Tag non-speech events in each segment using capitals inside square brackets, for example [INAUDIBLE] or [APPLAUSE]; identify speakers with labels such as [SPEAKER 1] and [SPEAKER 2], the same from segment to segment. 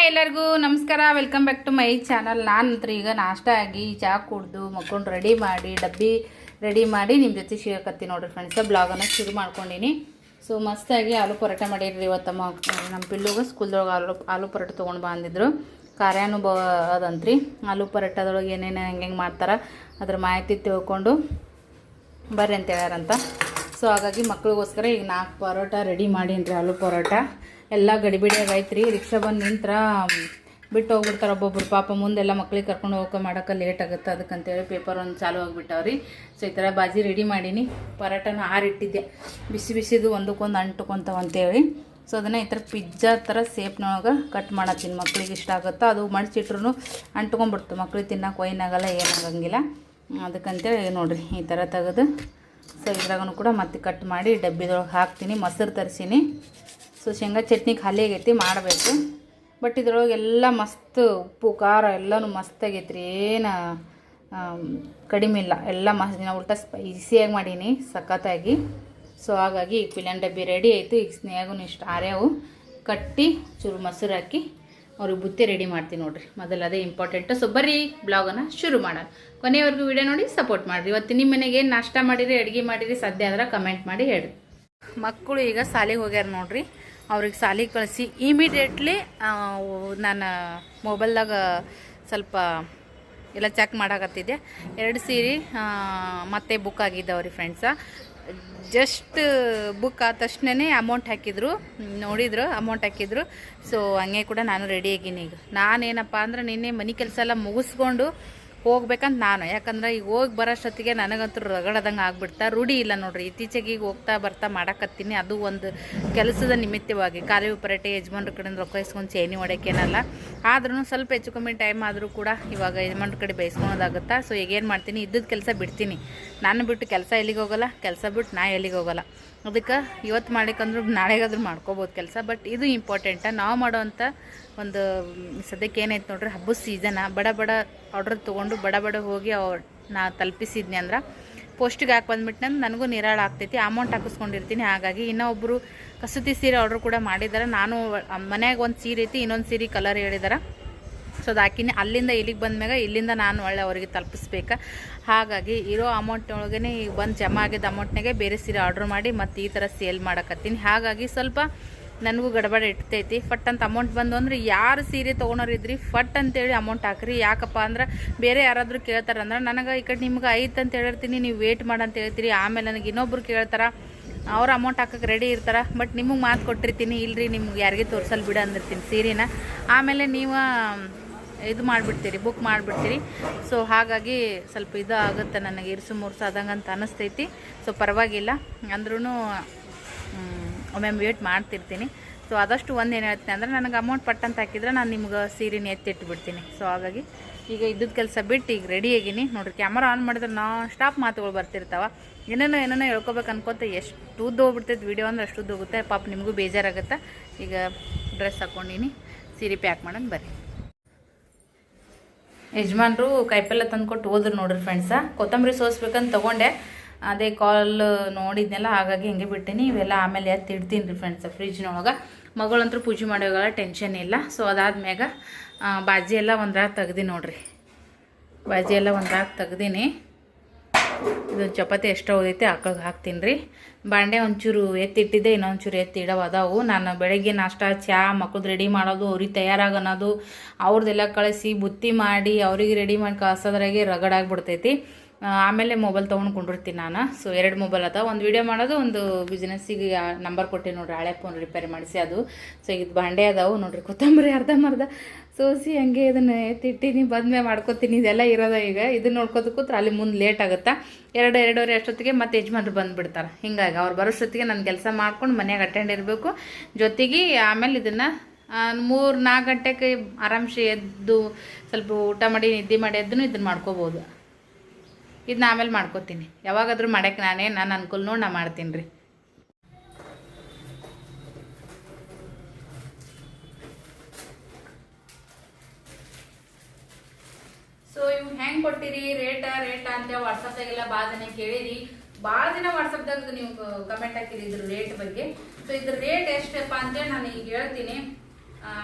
[SPEAKER 1] Hi ಎಲ್ಲರಿಗೂ ನಮಸ್ಕಾರ. Welcome back to my channel ನಾನಂತರ ಈಗ ನಾಷ್ಟ ಆಗಿ ಚಹಾ ಕುಡ್ದು ಮಕ್ಕೊಂಡು ರೆಡಿ ಮಾಡಿ, ಡಬ್ಬಿ ರೆಡಿ ಮಾಡಿ ನಿಮ್ಮ ಜೊತೆ ಸಿಗಕತ್ತಿ ನೋಡಿರಿ ಫ್ರೆಂಡ್ಸ ಬ್ಲಾಗನ್ನು ಶುರು ಮಾಡ್ಕೊಂಡಿನಿ. ಸೊ ಮಸ್ತಾಗಿ ಆಲೂ ಪರೋಟ ಮಾಡಿದ್ರಿ ಇವತ್ತಮ್ಮ ನಮ್ಮ ಪಿಲ್ಲುಗೆ ಸ್ಕೂಲ್ದೊಳಗೆ ಆಲೂ ಆಲೂ ಪರೋಟ ತೊಗೊಂಡು ಬಂದಿದ್ರು. ಕಾರ್ಯಾನುಭವ ಅದಂತ್ರಿ. ಆಲೂ ಪರೋಟದೊಳಗೆ ಏನೇನು ಹೆಂಗೆ ಹೆಂಗೆ ಮಾಡ್ತಾರೆ ಅದ್ರ ಮಾಹಿತಿ ತಿಳ್ಕೊಂಡು ಬರ್ರಿ ಅಂತ ಹೇಳ್ಯಾರಂತ. ಸೊ ಹಾಗಾಗಿ ಮಕ್ಳಿಗೋಸ್ಕರ ಈಗ ನಾಲ್ಕು ಪರೋಟ ರೆಡಿ ಮಾಡೀನಿ ಆಲೂ ಪರೋಟ. ಎಲ್ಲ ಗಡಿಬಿಡಿಯಾಗೈತೆ ರೀ ರಿಕ್ಷಾ ಬಂದು ನಿಂತ್ರ ಬಿಟ್ಟು ಹೋಗ್ಬಿಡ್ತಾರೆ ಒಬ್ಬೊಬ್ರು. ಪಾಪ ಮುಂದೆಲ್ಲ ಮಕ್ಳಿಗೆ ಕರ್ಕೊಂಡು ಹೋಗೋಕೆ ಮಾಡೋಕೆ ಲೇಟ್ ಆಗುತ್ತೆ. ಅದಕ್ಕಂತೇಳಿ ಪೇಪರ್ ಒಂದು ಚಾಲು ಆಗಿಬಿಟ್ಟವ್ರಿ. ಸೊ ಈ ಥರ ಬಾಜಿ ರೆಡಿ ಮಾಡೀನಿ. ಪರೋಟನ ಆರಿಟ್ಟಿದ್ದೆ ಬಿಸಿ ಬಿಸಿದು ಒಂದಕ್ಕೊಂದು ಅಂಟ್ಕೊಂತಾವ ಅಂತೇಳಿ ಸೊ ಅದನ್ನು ಈ ಥರ ಪಿಜ್ಜಾ ಥರ ಸೇಪ್ನೊಳಗೆ ಕಟ್ ಮಾಡತ್ತೀನಿ. ಮಕ್ಳಿಗೆ ಇಷ್ಟ ಆಗುತ್ತೆ. ಅದು ಮಡಿಸಿಟ್ರು ಅಂಟ್ಕೊಂಡ್ಬಿಡ್ತು. ಮಕ್ಳಿಗೆ ತಿನ್ನೋಕೆ ಒಯ್ನಾಗಲ್ಲ ಏನಾಗಂಗಿಲ್ಲ ಅದಕ್ಕಂತೇಳಿ ನೋಡಿರಿ, ಈ ಥರ ತೆಗೆದು. ಸೊ ಇದ್ರಾಗೂ ಕೂಡ ಮತ್ತೆ ಕಟ್ ಮಾಡಿ ಡಬ್ಬಿದೊಳಗೆ ಹಾಕ್ತೀನಿ. ಮೊಸರು ತರಿಸೀನಿ. ಸೊ ಶೇಂಗಾ ಚಟ್ನಿ ಖಾಲಿ ಆಗೈತಿ, ಮಾಡಬೇಕು. ಬಟ್ ಇದ್ರೊಳಗೆ ಎಲ್ಲ ಮಸ್ತ್ ಉಪ್ಪು, ಖಾರ ಎಲ್ಲನೂ ಮಸ್ತ್ ಆಗೈತಿ ರೀ ಏನು ಕಡಿಮೆ ಇಲ್ಲ. ಎಲ್ಲ ಮಸ್ತ್, ದಿನ ಉಲ್ಟ ಸ್ಪೈಸಿಯಾಗಿ ಮಾಡೀನಿ, ಸಖತ್ತಾಗಿ. ಸೊ ಹಾಗಾಗಿ ಈಗ ಪಿಲನ್ ಡಬ್ಬಿ ರೆಡಿ ಆಯಿತು. ಈಗ ಸ್ನೇಹಗೂ ಇಷ್ಟು, ಆರ್ಯಾವು. ಕಟ್ಟಿ, ಚೂರು ಮೊಸರು ಹಾಕಿ, ಅವ್ರಿಗೆ ಬುತ್ತಿ ರೆಡಿ ಮಾಡ್ತೀನಿ ನೋಡಿರಿ. ಮೊದಲು ಅದೇ ಇಂಪಾರ್ಟೆಂಟು ಸೊ ಬರ್ರಿ ಬ್ಲಾಗನ್ನು ಶುರು ಮಾಡೋಣ. ಕೊನೆಯವರೆಗೂ ವಿಡಿಯೋ ನೋಡಿ ಸಪೋರ್ಟ್ ಮಾಡಿರಿ. ಇವತ್ತು ನಿಮ್ಮ ಮನೆಗೆ ಏನು ನಾಷ್ಟ ಮಾಡಿರಿ, ಅಡುಗೆ ಮಾಡಿರಿ, ಸದ್ಯ ಆದ್ರೆ ಕಮೆಂಟ್ ಮಾಡಿ ಹೇಳಿ ಮಕ್ಕಳು ಈಗ ಶಾಲೆಗೆ ಹೋಗ್ಯಾರ ನೋಡ್ರಿ. ಅವ್ರಿಗೆ ಸಾಲಿ ಕಳಿಸಿ. ಇಮಿಡಿಯೇಟ್ಲಿ ನಾನು ಮೊಬೈಲ್ದಾಗ ಸ್ವಲ್ಪ ಎಲ್ಲ ಚೆಕ್ ಮಾಡಾಕತ್ತಿದ್ದೆ. ಎರಡು ಸೀರೆ ಮತ್ತೆ ಬುಕ್ ಆಗಿದ್ದಾವ್ರಿ ಫ್ರೆಂಡ್ಸ ಜಸ್ಟ್ ಬುಕ್ ಆದ ತಕ್ಷಣನೇ ಅಮೌಂಟ್ ಹಾಕಿದ್ರು. ನೋಡಿದ್ರು ಅಮೌಂಟ್ ಹಾಕಿದ್ರು. ಸೊ ಹಂಗೆ ಕೂಡ ನಾನು ರೆಡಿ ಈಗ. ನಾನೇನಪ್ಪ ಅಂದ್ರೆ ನಿನ್ನೆ ಮನೆ ಕೆಲಸ ಎಲ್ಲ ಮುಗಿಸ್ಕೊಂಡು ಹೋಗ್ಬೇಕಂತ ನಾನು. ಯಾಕಂದ್ರೆ ಈಗ ಹೋಗಿ ಬರೋಷ್ಟೊತ್ತಿಗೆ ನನಗಂತೂ ರಗಡದಂಗೆ ಆಗ್ಬಿಡ್ತಾ, ರೂಢಿ ಇಲ್ಲ ನೋಡ್ರಿ. ಇತ್ತೀಚೆಗೆ ಈಗ ಹೋಗ್ತಾ ಬರ್ತಾ ಮಾಡಕತ್ತೀನಿ. ಅದು ಒಂದು ಕೆಲಸದ ನಿಮಿತ್ತವಾಗಿ. ಖಾಲಿ ಉಪರೇಟೆ ಯಜಮಾನ್ರ ಕಡೆಯಿಂದ ರೊಕ್ಕ ಇಸ್ಕೊಂಡು ಚೇನಿ ಹೊಡ್ಯೋಕ್ಕೇನಲ್ಲ ಆದ್ರೂ ಸ್ವಲ್ಪ ಹೆಚ್ಚು ಕಮ್ಮಿ ಟೈಮ್ ಆದರೂ ಕೂಡ ಇವಾಗ ಯಜಮಾನ್ರ ಕಡೆ ಬೇಯಿಸ್ಕೊಳೋದಾಗುತ್ತಾ. ಸೊ ಈಗ ಏನು ಮಾಡ್ತೀನಿ? ಇದ್ದದ ಕೆಲಸ ಬಿಡ್ತೀನಿ. ನಾನು ಬಿಟ್ಟು ಕೆಲಸ ಎಲ್ಲಿಗೆ ಹೋಗೋಲ್ಲ? ಕೆಲಸ ಬಿಟ್ಟು ನಾ ಎಲ್ಲಿಗೆ ಹೋಗಲ್ಲ. ಅದಕ್ಕೆ ಇವತ್ತು ಮಾಡ್ಲಿಕ್ಕಂದ್ರೂ ನಾಳೆಗಾದ್ರೂ ಮಾಡ್ಕೋಬೋದು ಕೆಲಸ. ಬಟ್ ಇದು ಇಂಪಾರ್ಟೆಂಟ ನಾವು ಮಾಡೋವಂಥ ಒಂದು ಸದ್ಯಕ್ಕೆ ಏನೈತೆ ನೋಡ್ರಿ, ಹಬ್ಬದ ಸೀಸನ ಬಡ ಬಡ ಆರ್ಡ್ರ್ ತೊಗೊಂಡು ಬಡ ಬಡ ಹೋಗಿ ಅವ್ರು, ನಾ ತಲುಪಿಸಿದ್ನಿ ಅಂದ್ರೆ ಪೋಸ್ಟಿಗೆ ಹಾಕಿ ಬಂದ್ಬಿಟ್ಟು ನನಗೂ ನಿರಾಳ ಆಗ್ತೈತಿ. ಅಮೌಂಟ್ ಹಾಕಿಸ್ಕೊಂಡಿರ್ತೀನಿ. ಹಾಗಾಗಿ ಇನ್ನೊಬ್ಬರು ಕಸೂತಿ ಸೀರೆ ಆರ್ಡ್ರ್ ಕೂಡ ಮಾಡಿದ್ದಾರೆ ನಾನು ಮನ್ಯಾಗ ಒಂದು ಸೀರೆ ಐತಿ, ಇನ್ನೊಂದು ಸೀರೆ ಕಲರ್ ಹೇಳಿದಾರೆ. ಸೊ ಅದು ಅಲ್ಲಿಂದ ಇಲ್ಲಿಗೆ ಬಂದ್ಮ್ಯಾಗ ಇಲ್ಲಿಂದ ನಾನು ಒಳ್ಳೆ ಅವರಿಗೆ ತಲುಪಿಸ್ಬೇಕು. ಹಾಗಾಗಿ ಇರೋ ಅಮೌಂಟ್ ಒಳಗೇ ಈಗ ಬಂದು ಜಮಾ ಆಗಿದ್ದ ಅಮೌಂಟ್ನಾಗೆ ಬೇರೆ ಸೀರೆ ಆರ್ಡ್ರ್ ಮಾಡಿ ಮತ್ತು ಈ ಥರ ಸೇಲ್ ಮಾಡಕತ್ತೀನಿ. ಹಾಗಾಗಿ ಸ್ವಲ್ಪ ನನಗೂ ಗಡಬಡ ಇಟ್ತೈತಿ ಫಟ್ ಅಂತ ಅಮೌಂಟ್ ಬಂದು ಅಂದ್ರೆ ಯಾರು ಸೀರೆ ತೊಗೊಳೋರಿದ್ರಿ ಫಟ್ ಅಂತೇಳಿ ಅಮೌಂಟ್ ಹಾಕ್ರಿ. ಯಾಕಪ್ಪ ಅಂದ್ರೆ ಬೇರೆ ಯಾರಾದರೂ ಕೇಳ್ತಾರಂದ್ರೆ ನನಗೆ ಈ ಕಡೆ ನಿಮ್ಗೆ ಐತೆ ಅಂತ ಹೇಳಿರ್ತೀನಿ, ನೀವು ವೇಟ್ ಮಾಡಂತ ಹೇಳ್ತೀರಿ. ಆಮೇಲೆ ನನಗೆ ಇನ್ನೊಬ್ರು ಕೇಳ್ತಾರೆ ಅವ್ರ ಅಮೌಂಟ್ ಹಾಕಕ್ಕೆ ರೆಡಿ ಇರ್ತಾರೆ ಬಟ್ ನಿಮಗೆ ಮಾತು ಕೊಟ್ಟಿರ್ತೀನಿ, ಇಲ್ರಿ ನಿಮ್ಗೆ ಯಾರಿಗೆ ತೋರಿಸಲು ಬಿಡ ಅಂದಿರ್ತೀನಿ ಸೀರೆನ. ಆಮೇಲೆ ನೀವು, ಇದು ಮಾಡಿಬಿಡ್ತೀರಿ ಬುಕ್ ಮಾಡಿಬಿಡ್ತೀರಿ. ಸೊ ಹಾಗಾಗಿ ಸ್ವಲ್ಪ ಇದು ಆಗುತ್ತೆ ನನಗೆ, ಇರ್ಸು ಮುರುಸು ಆದಂಗೆ ಅಂತ ಅನ್ನಿಸ್ತೈತಿ ಸೊ ಪರವಾಗಿಲ್ಲ. ಅಂದ್ರೂ ಒಮ್ಮೆ ವೇಟ್ ಮಾಡ್ತಿರ್ತೀನಿ. ಸೊ ಆದಷ್ಟು ಒಂದು ಏನು ಹೇಳ್ತೀನಿ ಅಂದ್ರೆ, ನನಗೆ ಅಮೌಂಟ್ ಪಟ್ಟಂತ ಹಾಕಿದ್ರೆ ನಾನು ನಿಮ್ಗೆ ಸೀರೆನ ಎತ್ತಿಟ್ಬಿಡ್ತೀನಿ ಸೊ ಹಾಗಾಗಿ ಈಗ ಇದ್ದದ ಕೆಲಸ ಬಿಟ್ಟು ಈಗ ರೆಡಿ ಆಗೀನಿ. ನೋಡ್ರಿ ಕ್ಯಾಮರಾ ಆನ್ ಮಾಡಿದ್ರೆ ನಾ ಸ್ಟಾಪ್ ಮಾತುಗಳು ಬರ್ತಿರ್ತಾವೆ. ಏನೇನೋ ಏನೇನೋ ಹೇಳ್ಕೊಬೇಕು ಅನ್ಕೋತ ಎಷ್ಟು ಉದ್ದು ಹೋಗ್ಬಿಡ್ತೈತೆ ವಿಡಿಯೋ ಅಂದ್ರೆ ಅಷ್ಟು ಉದ್ದು ಹೋಗುತ್ತೆ ಪಾಪ ನಿಮಗೂ ಬೇಜಾರಾಗುತ್ತೆ? ಈಗ ಡ್ರೆಸ್ ಹಾಕ್ಕೊಂಡಿನಿ ಸೀರೆ ಪ್ಯಾಕ್ ಮಾಡೋಣ ಬರ್ರಿ. ಯಜಮಾನ್ರು ಕಾಯಿಪಲ್ಲೆ ತಂದುಕೊಟ್ಟು ಹೋದ್ರು ನೋಡ್ರಿ ಫ್ರೆಂಡ್ಸ ಕೊತ್ತಂಬರಿ ಸೋಸ್ಬೇಕಂತ ತೊಗೊಂಡೆ. ಅದೇ ಕಾಲ್ ನೋಡಿದ್ನೆಲ್ಲ, ಹಾಗಾಗಿ ಹಿಂಗೆ ಬಿಟ್ಟಿನಿ. ಇವೆಲ್ಲ ಆಮೇಲೆ ಎತ್ತಿ ಇಡ್ತೀನಿ ರೀ ಫ್ರೆಂಡ್ಸ ಫ್ರಿಜ್ನೊಳಗೆ ಮಗಳಂತೂ ಪೂಜೆ ಮಾಡೋವಾಗ ಟೆನ್ಷನ್ ಇಲ್ಲ. ಸೊ ಅದಾದ್ಮ್ಯಾಗ ಬಾಜಿ ಎಲ್ಲ ಒಂದ್ರಾಗ ತೆಗ್ದಿ ನೋಡ್ರಿ. ಬಾಜಿ ಎಲ್ಲ ಒಂದ್ರಾಗ ತೆಗ್ದೀನಿ. ಇದು ಚಪಾತಿ ಎಷ್ಟು ಹೋಗೈತೆ ಆಕಳಿಗೆ ಹಾಕ್ತೀನಿ ರೀ ಬಾಂಡೆ ಒಂಚೂರು ಎತ್ತಿಟ್ಟಿದ್ದೆ, ಇನ್ನೊಂಚೂರು ಎತ್ತಿ ಇಡವು ಅದಾವು. ನಾನು ಬೆಳಗ್ಗೆ ನಾಷ್ಟ ಚಹಾ ಮಕ್ಕಳು ರೆಡಿ ಮಾಡೋದು, ಅವ್ರಿಗೆ ತಯಾರಾಗನ್ನೋದು ಅವ್ರದ್ದೆಲ್ಲ ಕಳಿಸಿ ಬುತ್ತಿ ಮಾಡಿ, ಅವ್ರಿಗೆ ರೆಡಿ ಮಾಡಿ ಕಳ್ಸೋದ್ರಾಗೆ ರಗಡಾಗ್ಬಿಡ್ತೈತಿ ಆಮೇಲೆ ಮೊಬೈಲ್ ತೊಗೊಂಡು ಕುಂಡಿರ್ತೀನಿ ನಾನು. ಸೊ ಎರಡು ಮೊಬೈಲ್ ಅದ ಒಂದು ವಿಡಿಯೋ ಮಾಡೋದು, ಒಂದು ಬಿಸ್ನೆಸ್ಸಿಗೆ ನಂಬರ್ ಕೊಟ್ಟೆ ನೋಡ್ರಿ. ಹಳೆ ಫೋನ್ ರಿಪೇರಿ ಮಾಡಿಸಿ ಅದು. ಸೊ ಇದು ಬಾಂಡೆ ಅದಾವು ನೋಡ್ರಿ. ಕೊತ್ತಂಬರಿ, ಅರ್ಧ ಅರ್ಧಂಬರ್ಧ ಸೋಸಿ ಹಂಗೆ ಇದನ್ನು ಎತ್ತಿಟ್ಟಿನಿ ಬಂದ್ಮೇಲೆ ಮಾಡ್ಕೊತೀನಿ. ಇದೆಲ್ಲ ಇರೋದ ಈಗ. ಇದನ್ನ ನೋಡ್ಕೋದು ಕೂತ್ರೆ ಅಲ್ಲಿ ಮುಂದೆ ಲೇಟ್ ಆಗುತ್ತಾ? ಎರಡು, ಎರಡೂವರೆ ಅಷ್ಟೊತ್ತಿಗೆ ಮತ್ತೆ ಯಜಮಾನ್ರು ಬಂದುಬಿಡ್ತಾರೆ ಹಿಂಗಾಗಿ ಅವ್ರು ಬರೋಷ್ಟೊತ್ತಿಗೆ ನಾನು ಕೆಲಸ ಮಾಡ್ಕೊಂಡು ಮನೆಯಾಗ ಅಟೆಂಡ್ ಇರಬೇಕು. ಜೊತೆಗೆ ಆಮೇಲೆ ಇದನ್ನು ಮೂರು ನಾಲ್ಕು ಗಂಟೆಗೆ ಆರಾಮ್ಸೆ ಎದ್ದು, ಸ್ವಲ್ಪ ಊಟ ಮಾಡಿ ನಿದ್ದೆ ಮಾಡಿ ಎದ್ದು ಇದನ್ನು ಮಾಡ್ಕೋಬೋದು. ಇದನ್ನ ಆಮೇಲೆ ಮಾಡ್ಕೋತೀನಿ. ಯಾವಾಗಾದರೂ ಮಾಡೋಕ್ಕೆ ನಾನೇ ನಾನು ಅನ್ಕೂಲ ನೋಡಿ ನಾ ಮಾಡ್ತೀನಿ ರೀ. ಸೊ ಇವ್ ಹೆಂಗ್ ಕೊಟ್ಟಿರಿ? ರೇಟ ರೇಟ ಅಂತ ವಾಟ್ಸಪ್ದಾಗೆಲ್ಲ ಭಾಳ ಜನ ಕೇಳಿರಿ. ಭಾಳ ದಿನ ವಾಟ್ಸಪ್ದಾಗ ನೀವು ಕಮೆಂಟ್ ಹಾಕಿರಿ ಇದ್ರ ರೇಟ್ ಬಗ್ಗೆ. ಸೊ ಇದ್ರ ರೇಟ್ ಎಷ್ಟಪ್ಪ ಅಂತೇಳಿ ನಾನು ಈಗ ಹೇಳ್ತೀನಿ.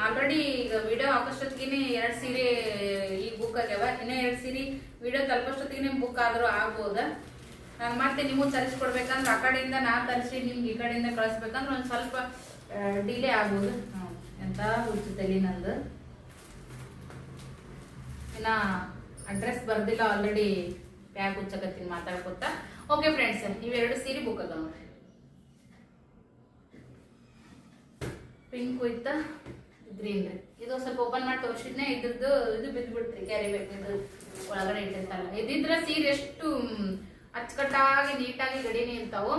[SPEAKER 1] ಆಲ್ರೆಡಿ ಈಗ ವಿಡಿಯೋ ಹಾಕೋಷ್ಟೊತ್ತಿಗೆ ಎರಡು ಸೀರೆ ಈಗ ಬುಕ್ ಆಗ್ಯಾವ ಇನ್ನೂ ಎರಡು ಸೀರೆ ವಿಡಿಯೋ ತಲುಪಷ್ಟೊತ್ತಿಗೆ ಬುಕ್ ಆದರೂ ಆಗ್ಬೋದ. ನಾನು ಮತ್ತೆ ನಿಮಗೆ ತರಿಸ್ಕೊಡ್ಬೇಕಂದ್ರೆ ಆ ಕಡೆಯಿಂದ ನಾ ತರಿಸಿ ನಿಮ್ಗೆ ಈ ಕಡೆಯಿಂದ ಕಳಿಸ್ಬೇಕಂದ್ರೆ ಒಂದು ಸ್ವಲ್ಪ ಡಿಲೇ ಆಗ್ಬೋದು. ಎಂತ ಎಂತ ತಲೆ ನಂದು. ಇನ್ನ ಅಡ್ರೆಸ್ ಬರ್ದಿಲ್ಲ ಆಲ್ರೆಡಿ ಬ್ಯಾಗ್ ಹುಚ್ಚಕತ್ತೀನಿ ಮಾತಾಡ್ಕೊತ. ಓಕೆ ಫ್ರೆಂಡ್ಸ್ ಇವೆರಡು ಸೀರೆ ಬುಕ್ ಅದ ನೋಡ್ರಿ. ಪಿಂಕ್ ವಿತ್ ಗ್ರೀನ್ ರೀ ಇದು ಸ್ವಲ್ಪ ಓಪನ್ ಮಾಡಿ ತೋರಿಸಿದ್ನೆ, ಇದ್ರದ್ದು ಇದು ಬಿದ್ದುಬಿಡ್ತ್ರಿ ಕ್ಯಾರಿ ಬ್ಯಾಗ್ ಇದು ಒಳಗಡೆ ಇಟ್ಟಿರ್ತಾರಲ್ಲ ಇದಿದ್ರೆ ಸೀರೆ ಎಷ್ಟು ಅಚ್ಚುಕಟ್ಟಾಗಿ, ನೀಟಾಗಿ ಗಡಿನಿ ಇರ್ತಾವು.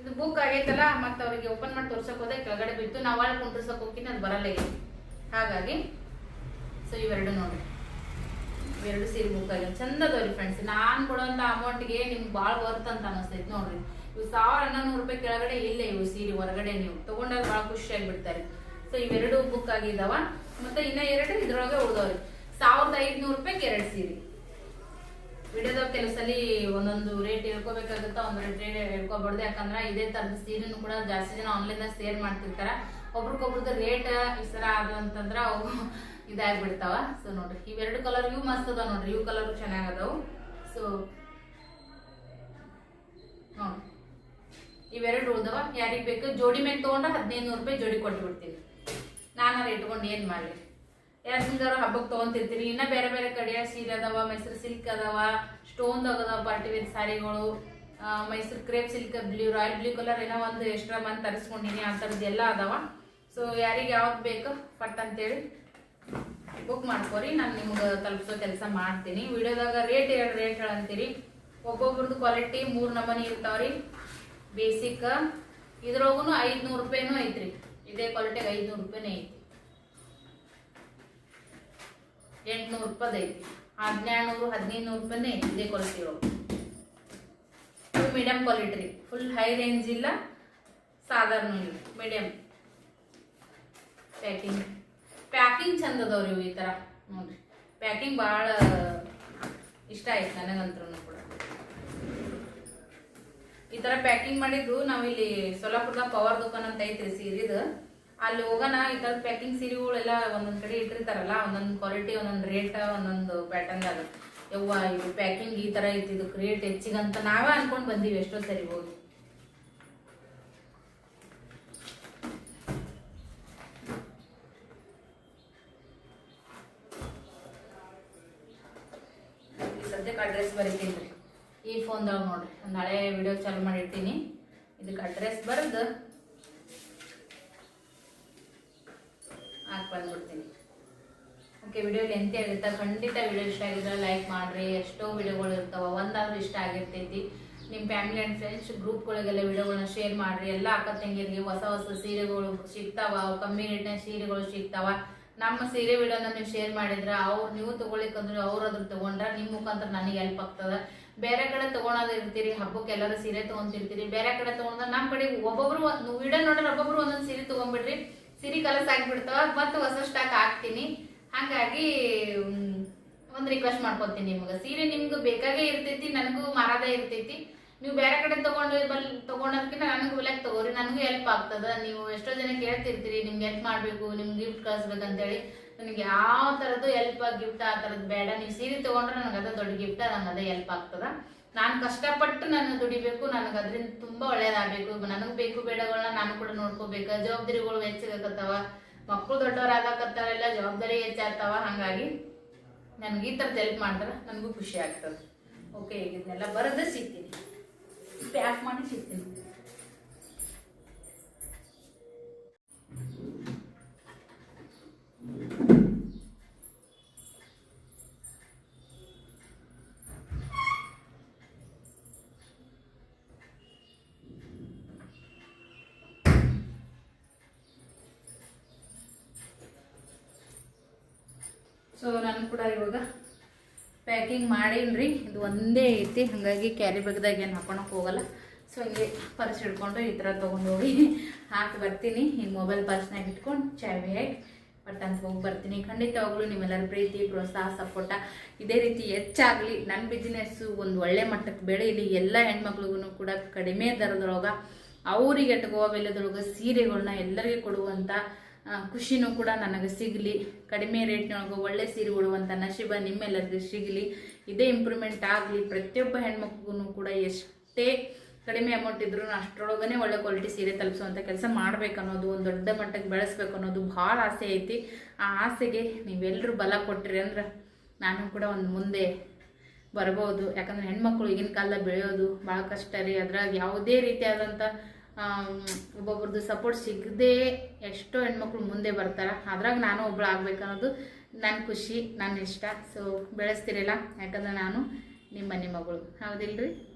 [SPEAKER 1] ಇದು ಬುಕ್ ಆಗೈತಲ್ಲ, ಮತ್ತೆ ಅವ್ರಿಗೆ ಓಪನ್ ಮಾಡಿ ತೋರ್ಸಕ್ ಹೋದೆ, ಕೆಳಗಡೆ ಬಿತ್ತು. ನಾವು ಒಳಗೆ ಕುಂಡ್ರಸಕ್ ಹೋಗಿನ ಅದು ಬರಲ್ಲ ಹಾಗಾಗಿ ಸೊ ಇವೆರಡು ನೋಡ್ರಿ. ಇವೆರಡು ಸೀರೆ ಬುಕ್ ಆಗ್ಯಾವ ಚಂದ ಫ್ರೆಂಡ್ಸ್ ನಾನು ಕೊಡೋಂತ ಅಮೌಂಟ್ಗೆ ನಿಮ್ಗೆ ಭಾಳ ವರ್ತ್ ಅಂತ ಅನಿಸ್ತೈತೆ ನೋಡ್ರಿ. ಇವು ಸಾವಿರ ಹನ್ನೊಂದು ರೂಪಾಯಿ ಕೆಳಗಡೆ ಇಲ್ಲೇ ಇವು ಸೀರೆ ಹೊರಗಡೆ ನೀವು. ತಗೊಂಡಾಗ ಭಾಳ ಖುಷಿಯಾಗಿ ಬಿಡ್ತಾರೆ ಸೊ ಇವೆರಡು ಬುಕ್ ಆಗಿದಾವ. ಮತ್ತೆ ಇನ್ನ ಎರಡು ಇದ್ರೊಳಗೆ ಉಳಿದವ್ರಿ. ಸಾವಿರದ ಐದ್ನೂರು ರೂಪಾಯಿಗೆ ಎರಡು ಸೀರೆ. ವಿಡಿಯೋದಾಗ ಕೆಲವು ಸಲ ಒಂದೊಂದು ರೇಟ್ ಹೇಳ್ಕೋಬೇಕಾಗುತ್ತಾ, ಒಂದು ರೇಟ್ ಹೇಳ್ಕೊಬಾರ್ದು. ಯಾಕಂದ್ರೆ ಇದೇ ತರದ ಸೀರೆನು ಕೂಡ ಜಾಸ್ತಿ ಜನ ಆನ್ಲೈನ್ ಸೇರ್ ಮಾಡ್ತಿರ್ತಾರ. ಒಬ್ರಿಗೊಬ್ರದ್ದು ರೇಟ್ ಈ ಸರ ಅದು ಅಂತಂದ್ರ ಅವು ಇದಾಗ್ಬಿಡ್ತಾವ. ಸೊ ನೋಡ್ರಿ. ಇವೆರಡು ಕಲರ್ ಇವು ಮಸ್ತ್ ಅದಾವ ನೋಡ್ರಿ. ಇವು ಕಲರ್ ಚೆನ್ನಾಗದವು ಸೊ ನೋಡ್ರಿ. ಇವೆರಡು ಉಳ್ದವ. ಯಾರಿಗ್ ಬೇಕು? ಜೋಡಿ ಮೇಲೆ ತಗೊಂಡ್ರೆ ಹದಿನೈದು ನೂರು ರೂಪಾಯಿ ಜೋಡಿ ಕೊಟ್ಟು ಬಿಡ್ತೀನಿ ನಾನು ಇಟ್ಕೊಂಡು ಏನು ಮಾಡ್ಲಿ? ಯಾರು ಹಬ್ಬಕ್ಕೆ ತಗೊಂತಿರ್ತೀರಿ ಇನ್ನ ಬೇರೆ ಬೇರೆ ಕಡೆಯ ಸೀರೆ ಅದಾವ, ಮೈಸೂರು ಸಿಲ್ಕ್ ಅದಾವ ಸ್ಟೋನ್ ಅದಾವ party wear ಸಾರಿಗಳು Mysore crepe silk, blue, royal blue colour ಏನೋ ಒಂದು ಎಕ್ಸ್ಟ್ರಾ ಮಂತ್ ತರಿಸ್ಕೊಂಡಿನಿ, ಆ ಥರದ್ದು ಎಲ್ಲ ಅದಾವ. ಸೊ ಯಾರಿಗೆ ಯಾವ್ದು ಬೇಕು, ಪಟ್ ಅಂತೇಳಿ ಬುಕ್ ಮಾಡ್ಕೊರಿ. ನಾನು ನಿಮ್ಗೆ ತಲುಪಿಸೋ ಕೆಲಸ ಮಾಡ್ತೀನಿ. ವಿಡಿಯೋದಾಗ ರೇಟ್ ಎರಡು ರೇಟ್ ಹೇಳಂತೀರಿ ಒಬ್ಬೊಬ್ರದ್ದು ಕ್ವಾಲಿಟಿ ಮೂರು ನಮೂನಿ ಇರ್ತಾವ್ರಿ. ಬೇಸಿಕ್ ಇದ್ರೊಳಗೂ ಐದುನೂರು ರೂಪಾಯಿನೂ ಐತ್ರಿ. ಇದೇ ಕ್ವಾಲಿಟಿಗೆ ಐದ್ನೂರು ರೂಪಾಯಿನೇ ಐತಿ. ಎಂಟ್ನೂರು ರೂಪಾಯಿ ಐತಿ. ಹದಿನೇಳು ಹದಿನೈದು ನೂರು ರೂಪಾಯಿನೇ ಐತಿ ಇದೇ ಕ್ವಾಲಿಟಿ ಒಳಗೆ. ಇದು ಮೀಡಿಯಂ ಕ್ವಾಲಿಟಿ ರೀ. ಫುಲ್ ಹೈ ರೇಂಜ್ ಇಲ್ಲ, ಸಾಧಾರಣ ಇಲ್ಲ. ಮೀಡಿಯಂ ಪ್ಯಾಕಿಂಗ್ ಪ್ಯಾಕಿಂಗ್ ಚಂದ ಅದಾವ್ರಿ ಇವು ಈ ಥರ ನೋಡ್ರಿ. ಪ್ಯಾಕಿಂಗ್ ಭಾಳ ಇಷ್ಟ ಆಯ್ತು ನನಗಂತೂ ಈ ತರ ಪ್ಯಾಕಿಂಗ್ ಮಾಡಿದ್ದು ಇಲ್ಲಿ ಸೊಲ್ಲಾಪುರದಾಗ ಪವರ್ ದುಕಾನ್ ಅಂತ ಐತ್ರಿ ಸೀರಿದು. ಅಲ್ಲಿ ಹೋಗೋಣ, ಈ ತರ ಪ್ಯಾಕಿಂಗ್ ಸೀರೆಗಳೆಲ್ಲ ಒಂದೊಂದ್ ಕಡೆ ಇಟ್ಟಿರ್ತಾರಲ್ಲ, ಒಂದೊಂದ್ ಕ್ವಾಲಿಟಿ ಒಂದೊಂದ್ ರೇಟ್ ಒಂದೊಂದು ಪ್ಯಾಟರ್ನ್ ಅದ. ಯವ್ವ, ಇದು ಪ್ಯಾಕಿಂಗ್ ಈ ತರ ಇದಕ್ಕೆ ರೇಟ್ ಹೆಚ್ಚಿಗಂತ ನಾವೇ ಅನ್ಕೊಂಡ್ ಬಂದೀವಿ ಎಷ್ಟೋ ಸರಿ ಹೋಗಿ. ಸದ್ಯಕ್ಕೆ ಅಡ್ರೆಸ್ ಬರೀತೀನಿ. ಈ ಫೋನ್ದಾಗ ನೋಡ್ರಿ ನಾಳೆ ವಿಡಿಯೋ ಚಾಲು ಮಾಡಿರ್ತೀನಿ. ಇದಕ್ಕೆ ಅಡ್ರೆಸ್ ಬರೆದು. ಹಾಕಿ ಬಂದ್ಬಿಡ್ತೀನಿ. ಓಕೆ ವಿಡಿಯೋ ಲೆಂತಿ ಆಗಿರ್ತಾ ಖಂಡಿತ ವಿಡಿಯೋ ಇಷ್ಟ ಆಗಿದ್ರೆ ಲೈಕ್ ಮಾಡಿರಿ. ಎಷ್ಟೋ ವಿಡಿಯೋಗಳು ಇರ್ತಾವ. ಒಂದಾದ್ರೂ ಇಷ್ಟ ಆಗಿರ್ತೈತಿ. ನಿಮ್ಮ ಫ್ಯಾಮಿಲಿ ಆ್ಯಂಡ್ ಫ್ರೆಂಡ್ಸ್ ಗ್ರೂಪ್ಗಳಿಗೆಲ್ಲ ವಿಡಿಯೋಗಳನ್ನ ಶೇರ್ ಮಾಡಿರಿ. ಎಲ್ಲ ಅಕ್ಕ ತಂಗಿಯರಿಗೆ ಹೊಸ ಹೊಸ ಸೀರೆಗಳು ಸಿಗ್ತಾವ. ಕಮ್ಮಿ ರೇಟ್ನ ಸೀರೆಗಳು ಸಿಗ್ತಾವ. ನಮ್ಮ ಸೀರೆ ವಿಡಿಯೋನ ನೀವು ಶೇರ್ ಮಾಡಿದ್ರೆ ಅವ್ರು ನೀವು ತಗೊಳ್ಳಿಕ್ಕಂದ್ರೆ ಅವ್ರು ಅದ್ರ ತಗೊಂಡ್ರ ನಿಮ್ಮ ಮುಖಾಂತರ ನನಗೆ ಹೆಲ್ಪ್ ಆಗ್ತದ. ಬೇರೆ ಕಡೆ ತಗೊಳೋದು ಇರ್ತೀರಿ ಹಬ್ಬಕ್ಕೆ ಎಲ್ಲರೂ ಸೀರೆ ತಗೊಂತಿರ್ತೀರಿ, ಬೇರೆ ಕಡೆ ತಗೊಂಡ್ರೆ ನಮ್ಮ ಕಡೆ ಒಬ್ಬೊಬ್ರು ವಿಡಿಯೋ ನೋಡ್ರಿ, ಒಬ್ಬೊಬ್ರು ಒಂದೊಂದು ಸೀರೆ ತಗೊಂಡ್ಬಿಡ್ರಿ ಸೀರೆ ಕಲಸ್ ಆಗ್ಬಿಡ್ತಾವ, ಮತ್ತೆ ಹೊಸ ಸ್ಟಾಕ್ ಹಾಕ್ತೀನಿ. ಹಾಗಾಗಿ ಒಂದು ಒಂದ್ ರಿಕ್ವೆಸ್ಟ್ ಮಾಡ್ಕೊತೀನಿ ನಿಮ್ಗೆ. ಸೀರೆ ನಿಮ್ಗೆ ಬೇಕಾಗೇ ಇರ್ತೈತಿ, ನನಗೂ ಮಾರಾದೆ ಇರ್ತೈತಿ. ನೀವು ಬೇರೆ ಕಡೆ ತಗೊಂಡು ಬಲ್ ತಗೊಂಡೋದಕ್ಕಿಂತ ನನಗೆ ಹೊಲಕ್ಕೆ ತಗೋರಿ, ನನಗೂ ಹೆಲ್ಪ್ ಆಗ್ತದ. ನೀವು ಎಷ್ಟೋ ಜನ ಕೇಳ್ತಿರ್ತೀರಿ, ನಿಮ್ಗೆ ಹೆಲ್ಪ್ ಮಾಡಬೇಕು, ನಿಮ್ಗೆ ಗಿಫ್ಟ್ ಕಳಿಸ್ಬೇಕಂತೇಳಿ. ನನಗೆ ಯಾವ ಥರದ್ದು ಹೆಲ್ಪ್ ಗಿಫ್ಟ್ ಆ ಥರದ್ದು ಬೇಡ. ನೀವು ಸೀರೆ ತಗೊಂಡ್ರೆ ನನಗೆ ಅದ ದೊಡ್ಡ ಗಿಫ್ಟ್ ನಂಗೆ ಅದೇ ಹೆಲ್ಪ್ ಆಗ್ತದ. ನಾನು ಕಷ್ಟಪಟ್ಟು ನನ್ನ ದುಡಿಬೇಕು, ನನಗೆ ಅದರಿಂದ ತುಂಬಾ ಒಳ್ಳೇದಾಗಬೇಕು. ನನಗೆ ಬೇಕು ಬೇಡಗಳನ್ನ ನಾನು ಕೂಡ ನೋಡ್ಕೋಬೇಕು. ಜವಾಬ್ದಾರಿಗಳು ಹೆಚ್ಚಾಗತ್ತವ ಮಕ್ಕಳು ದೊಡ್ಡವರಾಗಕತ್ತಾರೆಲ್ಲ ಜವಾಬ್ದಾರಿ ಹೆಚ್ಚಾಗ್ತಾವ. ಹಾಗಾಗಿ ನನಗೆ ಈ ಥರದ್ದು ಹೆಲ್ಪ್ ಮಾಡಿದ್ರೆ ನನಗೂ ಖುಷಿ ಆಗ್ತದೆ. ಓಕೆ ಇದನ್ನೆಲ್ಲ ಬರೆದು ಸಿಗ್ತೀನಿ. ಪ್ಯಾಕ್ ಮಾಡಿ ಸಿಗ್ತೀನಿ ಸೊ ನಾನು ಕೂಡ ಇವಾಗ ಪ್ಯಾಕಿಂಗ್ ಮಾಡೀನ್ರಿ ಇದು ಒಂದೇ ಐತಿ. ಹಾಗಾಗಿ ಕ್ಯಾರಿ ಬ್ಯಾಗ್ದಾಗ ಏನು ಹಾಕೊಳಕ್ಕೆ ಹೋಗಲ್ಲ. ಸೊ ಹಿಂಗೆ ಪರ್ಸ್ ಹಿಡ್ಕೊಂಡು ಈ ಥರ ತೊಗೊಂಡು ಹೋಗಿ [LAUGHS] ಹಾಕಿ ಬರ್ತೀನಿ. ಹಿಂಗೆ ಮೊಬೈಲ್ ಪರ್ಸ್ನಾಗ ಇಟ್ಕೊಂಡು ಚಾವಿ ಹಾಕಿ ಬಟ್ ಅಂತ ಹೋಗಿ ಬರ್ತೀನಿ. ಖಂಡಿತವಾಗ್ಲೂ ನಿಮ್ಮೆಲ್ಲರ ಪ್ರೀತಿ, ಪ್ರೋತ್ಸಾಹ ಸಪೋರ್ಟ ಇದೇ ರೀತಿ ಹೆಚ್ಚಾಗಲಿ. ನನ್ನ ಬಿಸ್ನೆಸ್ಸು ಒಂದು ಒಳ್ಳೆ ಮಟ್ಟಕ್ಕೆ ಬೆಳೀಲಿ. ಎಲ್ಲ ಹೆಣ್ಮಕ್ಳಿಗೂ ಕೂಡ ಕಡಿಮೆ ದರದೊಳಗೆ ಅವರಿಗೆ ಎಟ್ಕೋ ಬೆಲೆದೊಳಗೆ ಸೀರೆಗಳನ್ನ ಎಲ್ಲರಿಗೂ ಕೊಡುವಂಥ ಖುಷಿನೂ ಕೂಡ ನನಗೆ ಸಿಗಲಿ. ಕಡಿಮೆ ರೇಟ್ನೊಳಗೆ ಒಳ್ಳೆ ಸೀರೆ ಉಡುವಂಥ ನಶೀಬ ನಿಮ್ಮೆಲ್ಲರಿಗೂ ಸಿಗಲಿ. ಇದೇ ಇಂಪ್ರೂವ್ಮೆಂಟ್ ಆಗಲಿ. ಪ್ರತಿಯೊಬ್ಬ ಹೆಣ್ಮಕ್ಳಿಗೂ ಕೂಡ ಎಷ್ಟೇ ಕಡಿಮೆ ಅಮೌಂಟ್ ಇದ್ರೂ ಅಷ್ಟರೊಳಗನೆ ಒಳ್ಳೆ ಕ್ವಾಲಿಟಿ ಸೀರೆ ತಲುಪಿಸುವಂಥ ಕೆಲಸ ಮಾಡ್ಬೇಕನ್ನೋದು, ಒಂದು ದೊಡ್ಡ ಮಟ್ಟಕ್ಕೆ ಬೆಳೆಸ್ಬೇಕು ಅನ್ನೋದು ಭಾಳ ಆಸೆ ಐತಿ. ಆ ಆಸೆಗೆ ನೀವೆಲ್ಲರೂ ಬಲ ಕೊಟ್ಟಿರಿ ಅಂದ್ರೆ ನಾನು ಕೂಡ ಒಂದು ಮುಂದೆ ಬರ್ಬೋದು. ಯಾಕಂದ್ರೆ ಹೆಣ್ಮಕ್ಳು ಈಗಿನ ಕಾಲದಲ್ಲಿ ಬೆಳೆಯೋದು ಭಾಳ ಕಷ್ಟ ರೀ. ಅದ್ರಾಗ ಯಾವುದೇ ರೀತಿಯಾದಂಥ ಒಬ್ಬೊಬ್ರದ್ದು ಸಪೋರ್ಟ್ ಸಿಗದೆ ಎಷ್ಟೋ ಹೆಣ್ಮಕ್ಳು ಮುಂದೆ ಬರ್ತಾರೆ. ಅದ್ರಾಗ ನಾನು ಒಬ್ಳು ಆಗ್ಬೇಕನ್ನೋದು ನನ್ನ ಖುಷಿ ನನ್ನ ಇಷ್ಟ. ಸೊ ಬೆಳೆಸ್ತಿರಲ್ಲ? ಯಾಕಂದ್ರೆ ನಾನು ನಿಮ್ಮ ಮನೆ ಮಗಳು ಹೌದಿಲ್ರಿ?